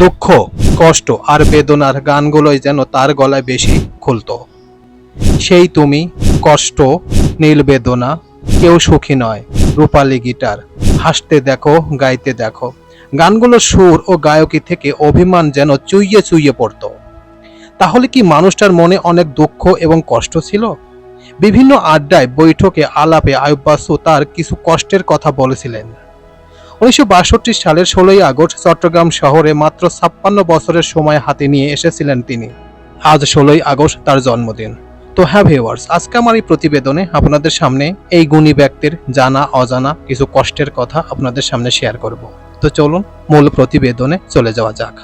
দুঃখ, কষ্ট আর বেদনার গানগুলোই যেন তার গলায় বেশি খুলতো। সেই তুমি, কষ্ট, নীল বেদনা, কেউ সুখী নয়, রূপালী গিটার, হাসতে দেখো, গাইতে দেখো। গানগুলোর সুর ও গায়কী থেকে অভিমান যেন চুইয়ে চুইয়ে পড়ত। তাহলে কি মানুষটার মনে অনেক দুঃখ এবং কষ্ট ছিল? বিভিন্ন আড্ডায় বৈঠকে আলাপে আয়ুব্বাসু তার কিছু কষ্টের কথা বলেছিলেন। উনিশশো বাষট্টি সালের ষোলোই আগস্ট চট্টগ্রাম শহরে মাত্র ছাপ্পান্ন বছরের সময় হাতে নিয়ে এসেছিলেন তিনি। আজ ষোলোই আগস্ট তার জন্মদিন। তো হ্যাঁ ভিউয়ার্স, আজকে আমার এই প্রতিবেদনে আপনাদের সামনে এই গুণী ব্যক্তির জানা, অজানা কিছু কষ্টের কথা আপনাদের সামনে শেয়ার করব। তো চলুন মূল প্রতিবেদনে চলে যাওয়া যাক।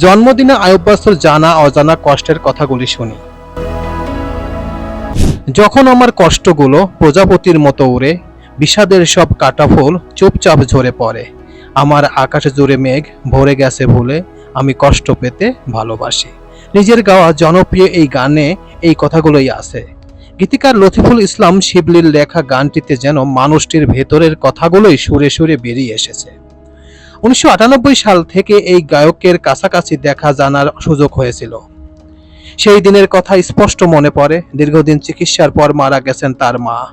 জন্মদিনে আয়ুব বাস্তুর জানা অজানা কষ্টের কথাগুলি শুনি। যখন আমার কষ্টগুলো প্রজাপতির মতো উড়ে, বিষাদের সব কাটা ফুল চুপচাপ ঝরে পড়ে। আমার আকাশ জুড়ে মেঘ ভরে গেছে ভুলে আমি কষ্ট পেতে ভালোবাসি। নিজের গাওয়া জনপ্রিয় এই গানে এই কথাগুলোই আছে। গীতিকার লতিফুল ইসলাম শিবলির লেখা গানটিতে যেন মানুষটির ভেতরের কথাগুলোই সুরে সুরে বেরিয়ে এসেছে। উনিশশো আটানব্বই সাল থেকে এই গায়কের কাছাকাছি দেখা জানার সুযোগ হয়েছিল। সেই দিনের কথা স্পষ্ট মনে পড়ে, দীর্ঘদিন চিকিৎসার পর মারা গেছেন তার মা।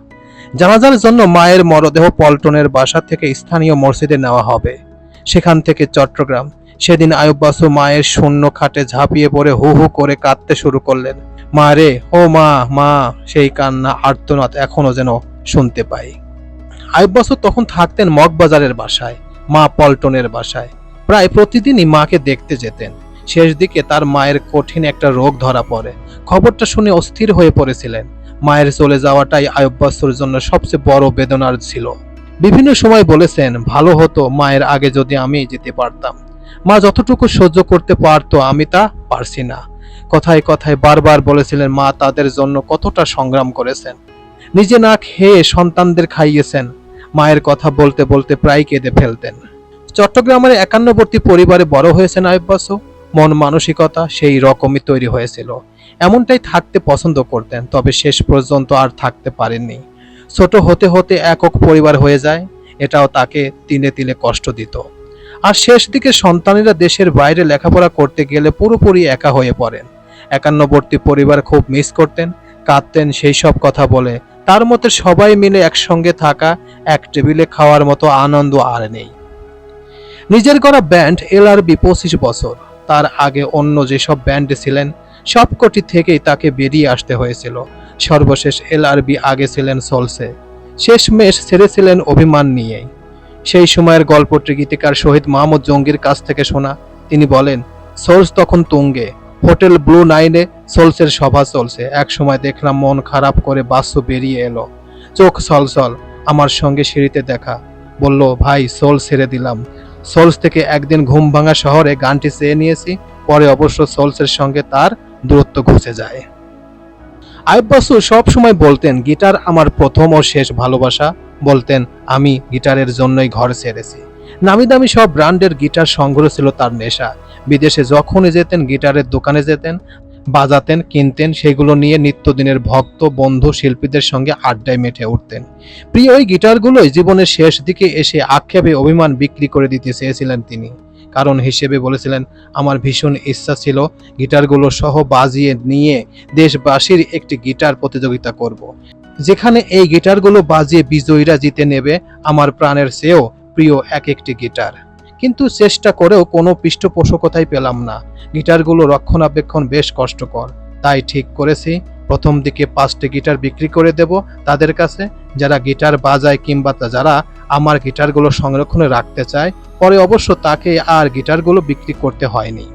জানাজার জন্য মায়ের মরদেহ পল্টনের বাসা থেকে স্থানীয় মসজিদে নেওয়া হবে। সেখান থেকে চট্টগ্রাম। সেদিন আয়ুব বাসু মায়ের শূন্য খাটে ঝাঁপিয়ে পড়ে হু হু করে কাঁদতে শুরু করলেন। মা রে, ও মা মা! সেই কান্না আর্তনাদ এখনও যেন শুনতে পাই। আয়ুব বাসু তখন থাকতেন মগবাজারের বাসায়। মা পল্টনের বাসায়। প্রায় প্রতিদিনই মাকে দেখতে যেতেন। শেষ দিকে তার মায়ের কঠিন একটা রোগ ধরা পড়ে। খবরটা শুনে অস্থির হয়ে পড়েছিলেন। মায়ের চলে যাওয়াটাই আয়ুব জন্য সবচেয়ে বড় বেদনার ছিল। বিভিন্ন সময় বলেছেন, ভালো হতো মায়ের আগে যদি আমি যেতে পারতাম। মা যতটুকু সহ্য করতে পারতো আমি তা পারছি না। কথায় কথায় বারবার বলেছিলেন মা, তাদের জন্য কতটা সংগ্রাম করেছেন। নিজে না খেয়ে সন্তানদের খাইয়েছেন। মায়ের কথা বলতে বলতে প্রায় কেঁদে ফেলতেন। চট্টগ্রামের একান্নবর্তী পরিবারে বড় হয়েছেন আয়ুব মন মানসিকতা সেই রকমই তৈরি হয়েছিল। এমনটাই থাকতে পছন্দ করতেন, তবে শেষ পর্যন্ত আর থাকতে পারেননি। ছোট হতে হতে একক পরিবার হয়ে যায়, এটাও তাকে তিলে তিলে কষ্ট দিত। আর শেষ দিকে সন্তানেরা দেশের বাইরে লেখাপড়া করতে গেলে পুরোপুরি একা হয়ে পড়েন। একান্নবর্তী পরিবার খুব মিস করতেন, কাঁদতেন, সেই সব কথা বলে তার মতে সবাই মিলে একসঙ্গে থাকা, এক টেবিলে খাওয়ার মতো আনন্দ আর নেই। নিজের করা ব্যান্ড এল এলআরবি পঁচিশ বছর। তার আগে অন্য যেসব ব্যান্ডে ছিলেন, সবকটি থেকেই তাকে বেরিয়ে আসতে হয়েছিল। সর্বশেষ এলআরবি আগে ছিলেন সলসে। শেষ মেশ ছেড়েছিলেন অভিমান নিয়েই। সেই সময়ের গল্পটি গীতিকার শহীদ মাহমুদ জঙ্গির কাছ থেকে শোনা। তিনি বলেন, সোলস তখন তুঙ্গে। হোটেল ব্লু নাইনে সোলসের সভা চলছে। এক সময় দেখলাম মন খারাপ করে বাস্য বেরিয়ে এলো। চোখ সলসল আমার সঙ্গে সিঁড়িতে দেখা। বলল, ভাই সোল ছেড়ে দিলাম। সোলস থেকে একদিন ঘুম ভাঙা শহরে গানটি চেয়ে নিয়েছি, পরে অবশ্য সোলসের সঙ্গে তার দূরত্ব ঘুচে যায়। আয়ুব বাসু সব সময় বলতেন, গিটার আমার প্রথম ও শেষ ভালোবাসা। বলতেন, আমি গিটারের জন্যই ঘর ছেড়েছি। নামি দামি সব ব্র্যান্ডের গিটার সংগ্রহ ছিল তার নেশা। বিদেশে যখনই যেতেন, গিটারের দোকানে যেতেন বাজাতেন, কিনতেন, সেগুলো নিয়ে নিত্যদিনের ভক্ত, বন্ধু, শিল্পীদের সঙ্গে আড্ডায় মেঠে উঠতেন। প্রিয় ওই গিটারগুলোই জীবনের শেষ দিকে এসে আক্ষেপে অভিমান বিক্রি করে দিতে চেয়েছিলেন তিনি। কারণ হিসেবে বলেছিলেন, আমার ভীষণ ইচ্ছা ছিল গিটারগুলো সহ বাজিয়ে নিয়ে দেশবাসীর একটি গিটার প্রতিযোগিতা করব। যেখানে এই গিটারগুলো বাজিয়ে বিজয়ীরা জিতে নেবে, আমার প্রাণের চেয়েও প্রিয় এক একটি গিটার। কিন্তু চেষ্টা করেও কোনো পৃষ্ঠপোষকতাই পেলাম না। গিটারগুলো রক্ষণাবেক্ষণ বেশ কষ্টকর। তাই ঠিক করেছি। প্রথম দিকে পাঁচটি গিটার বিক্রি করে দেব তাদের কাছে। যারা গিটার বাজায় কিংবা যারা আমার গিটারগুলো সংরক্ষণে রাখতে চায়, পরে অবশ্য তাকে আর গিটারগুলো বিক্রি করতে হয়নি।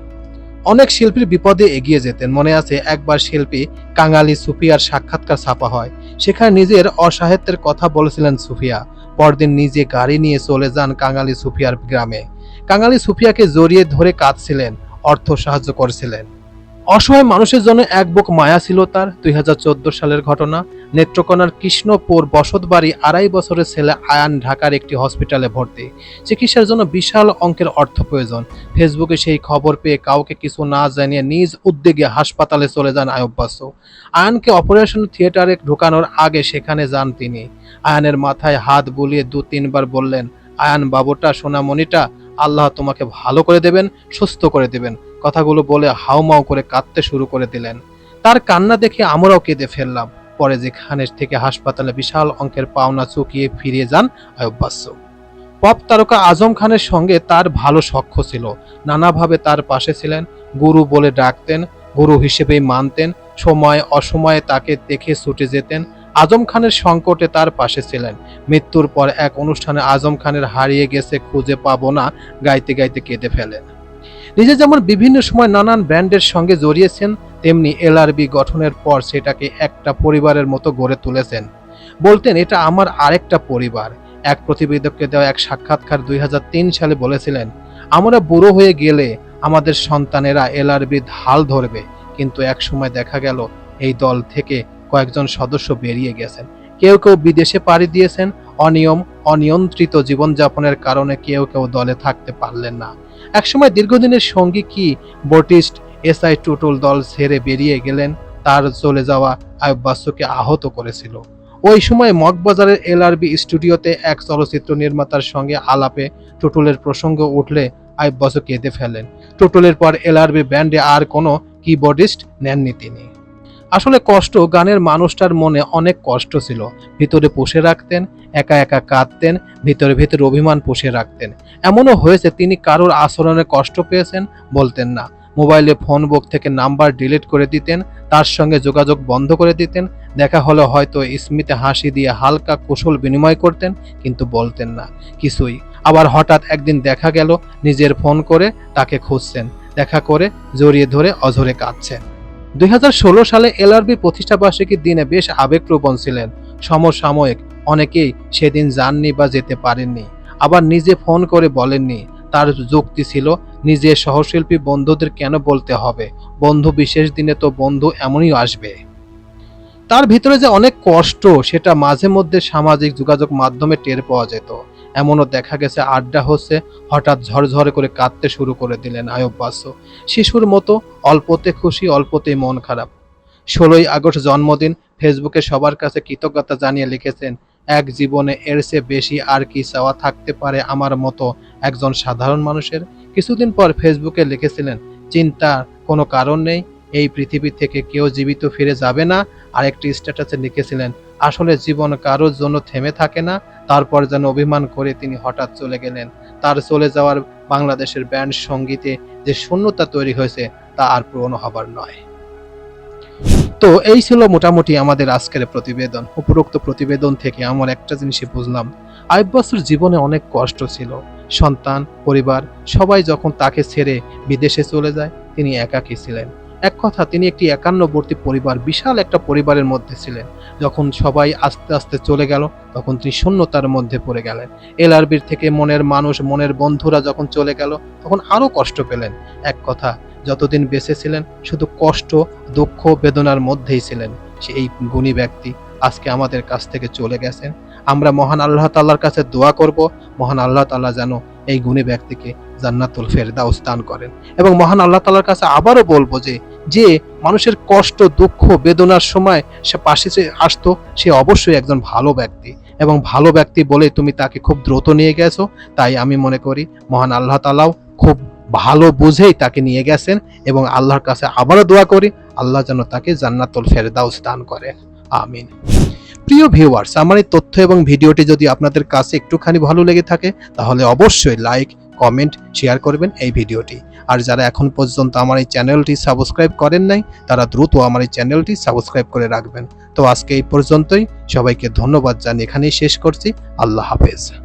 অনেক শিল্পীর বিপদে এগিয়ে যেতেন। মনে আছে একবার শিল্পী কাঙালি সুফিয়ার সাক্ষাৎকার ছাপা হয়। সেখানে নিজের অসাহিত্যের কথা বলেছিলেন সুফিয়া। পরদিন নিজে গাড়ি নিয়ে চলে যান কাঙালি সুফিয়ার গ্রামে। কাঙালি সুফিয়াকে জড়িয়ে ধরে কাঁদছিলেন, অর্থ সাহায্য করেছিলেন। অসহায় মানুষের জন্য এক বুক মায়া ছিল তার, দুই হাজার চোদ্দ সালের ঘটনা। নেত্রকোনার কৃষ্ণপুর বসতবাড়ি আড়াই বছরের ছেলে আয়ান ঢাকার একটি হসপিটালে ভর্তি। চিকিৎসার জন্য বিশাল অঙ্কের অর্থ প্রয়োজন। ফেসবুকে সেই খবর পেয়ে কাউকে কিছু না জানিয়ে নিজ উদ্যোগে হাসপাতালে চলে যান আয়ুব আয়ানকে অপারেশন থিয়েটারে ঢোকানোর আগে সেখানে যান তিনি। আয়ানের মাথায় হাত বুলিয়ে দু তিনবার বললেন, আয়ান, বাবুটা, সোনামণিটা আল্লাহ তোমাকে ভালো করে দেবেন, সুস্থ করে দেবেন। কথাগুলো বলে হাউমাউ করে কাঁদতে শুরু করে দিলেন। তার কান্না দেখে আমরাও কেঁদে ফেললাম। পরে যেখানে থেকে হাসপাতালে বিশাল অঙ্কের পাওনা চুকিয়ে ফিরিয়ে যান আয়ুব পপ তারকা আজম খানের সঙ্গে তার ভালো সখ্য ছিল। নানাভাবে তার পাশে ছিলেন, গুরু বলে ডাকতেন, গুরু হিসেবেই মানতেন, সময় অসময়ে তাকে দেখে ছুটে যেতেন আজম খানের সংকটে তার পাশে ছিলেন। মৃত্যুর পর এক অনুষ্ঠানে আজম খানের হারিয়ে গেছে খুঁজে পাবো না, গাইতে গাইতে কেঁদে ফেলেন নিজে যেমন বিভিন্ন সময় নানান ব্র্যান্ডের সঙ্গে জড়িয়েছেন, তেমনি এলআরবি গঠনের পর সেটাকে একটা পরিবারের মতো গড়ে তুলেছেন। বলতেন, এটা আমার আরেকটা পরিবার। এক প্রতিবেদককে দেওয়া এক সাক্ষাৎকার দুই হাজার তিন সালে বলেছিলেন, আমরা বুড়ো হয়ে গেলে আমাদের সন্তানেরা এলআরবি হাল ধরবে। কিন্তু এক সময় দেখা গেল, এই দল থেকে কয়েকজন সদস্য বেরিয়ে গেছেন। কেউ কেউ বিদেশে পাড়ি দিয়েছেন। অনিয়ম, অনিয়ন্ত্রিত জীবনযাপনের কারণে কেউ কেউ দলে থাকতে পারলেন না। একসময় দীর্ঘদিনের সঙ্গী কি বটিস্ট এসআই টুটুল দল ছেড়ে বেরিয়ে গেলেন, তার চলে যাওয়া আয়ুব বাসুকে আহত করেছিল। ওই সময় মগবাজারের এলআরবি স্টুডিওতে এক চলচ্চিত্র নির্মাতার সঙ্গে আলাপে টুটুলের প্রসঙ্গ উঠলে আয়ুব কেঁদে ফেলেন। টুটুলের পর এলআরবি ব্যান্ডে আর কোনো কিবোর্ডিস্ট নেননি তিনি। আসলে কষ্ট গানের মানুষটার মনে অনেক কষ্ট ছিল। ভিতরে পুষে রাখতেন, একা একা কাঁদতেন, ভিতরে ভিতরে অভিমান পুষে রাখতেন। এমনও হয়েছে তিনি কারোর আচরণে কষ্ট পেয়েছেন বলতেন না। মোবাইলে ফোন বুক থেকে নাম্বার ডিলিট করে দিতেন, তার সঙ্গে যোগাযোগ বন্ধ করে দিতেন, দেখা হলে হয়তো স্মিতে হাসি দিয়ে হালকা কুশল বিনিময় করতেন, কিন্তু বলতেন না। কিছুই। আবার হঠাৎ একদিন দেখা গেল, নিজের ফোন করে তাকে খুঁজছেন, দেখা করে জড়িয়ে ধরে অঝরে কাঁদছেন। দুই হাজার ষোলো সালে এলআরবি প্রতিষ্ঠাবার্ষিকীর দিনে বেশ আবেগপ্রবণ ছিলেন। সমসাময়িক, অনেকেই সেদিন যাননি বা যেতে পারেননি। আবার নিজে ফোন করে বলেননি, তার যুক্তি ছিল নিজের সহশিল্পী বন্ধুদের কেন বলতে হবে? বন্ধু বিশেষ দিনে তো বন্ধু এমনই আসবে। তার ভিতরে যে অনেক কষ্ট, সেটা মাঝে মধ্যে সামাজিক যোগাযোগ মাধ্যমে টের পাওয়া যেত। এমনও দেখা গেছে আড্ডা হচ্ছে, হঠাৎ ঝরঝরে করে কাঁদতে শুরু করে দিলেন আয়ব বাসু। শিশুর মতো অল্পতে খুশি, অল্পতেই মন খারাপ। ষোলোই আগস্ট জন্মদিন, ফেসবুকে সবার কাছে কৃতজ্ঞতা জানিয়ে লিখেছেন, এক জীবনে এর চেয়ে বেশি আর কি চাওয়া থাকতে পারে আমার মতো একজন সাধারণ মানুষের? কিছুদিন পর ফেসবুকে লিখেছিলেন, চিন্তার কোনো কারণ নেই এই পৃথিবী থেকে কেউ জীবিত ফিরে যাবে না। আর একটি স্ট্যাটাসে লিখেছিলেন, আসলে জীবন কারোর জন্য থেমে থাকে না, তারপর যেন অভিমান করে তিনি হঠাৎ চলে গেলেন। তার চলে যাওয়ার বাংলাদেশের ব্যান্ড সঙ্গীতে যে শূন্যতা তৈরি হয়েছে, তা আর পূরণ হবার নয়। তো এই ছিল মোটামুটি আমাদের আজকের প্রতিবেদন। উপরোক্ত প্রতিবেদন থেকে আমার একটা জিনিসই বুঝলাম। আইব জীবনে অনেক কষ্ট ছিল। সন্তান, পরিবার, সবাই যখন তাকে ছেড়ে বিদেশে চলে যায়, তিনি একাকী ছিলেন। এক কথা, তিনি একটি একান্নবর্তী পরিবার, বিশাল একটা পরিবারের মধ্যে ছিলেন। যখন সবাই আস্তে আস্তে চলে গেল, তখন তিনি শূন্যতার মধ্যে পড়ে গেলেন। এলআরবির থেকে মনের মানুষ, মনের বন্ধুরা যখন চলে গেল, তখন আরও কষ্ট পেলেন। এক কথা, যতদিন বেঁচে ছিলেন, শুধু কষ্ট, দুঃখ, বেদনার মধ্যেই ছিলেন। সেই গুণী ব্যক্তি আজকে আমাদের কাছ থেকে চলে গেছেন। আমরা মহান আল্লাহ তাল্লার কাছে দোয়া করব। মহান আল্লাহ তাল্লাহ যেন এই গুণী ব্যক্তিকে জান্নাতুল ফেরদাউস দান করেন। এবং মহান আল্লাহ তাল্লার কাছে আবারও বলব যে যে মানুষের কষ্ট, দুঃখ, বেদনার সময় সে পাশে আসতো, সে অবশ্যই একজন ভালো ব্যক্তি। এবং ভালো ব্যক্তি বলে তুমি তাকে খুব দ্রুত নিয়ে গেছো। তাই আমি মনে করি, মহান আল্লাহ তালাও খুব ভালো বুঝেই তাকে নিয়ে গেছেন এবং আল্লাহর কাছে আবারও দোয়া করি, আল্লাহ যেন তাকে জান্নাতুল ফেরদাউস দান করে। আমিন। প্রিয় ভিউয়ার্স আমার এই তথ্য এবং ভিডিওটি যদি আপনাদের কাছে একটুখানি ভালো লেগে থাকে, তাহলে অবশ্যই লাইক কমেন্ট শেয়ার করবেন এই ভিডিওটি। আর যারা এখন পর্যন্ত আমার এই চ্যানেলটি সাবস্ক্রাইব করেন নাই, তারা দ্রুত আমার এই চ্যানেলটি সাবস্ক্রাইব করে রাখবেন। তো আজকে এই পর্যন্তই, সবাইকে ধন্যবাদ জানিয়ে এখানেই শেষ করছি। আল্লাহ হাফেজ।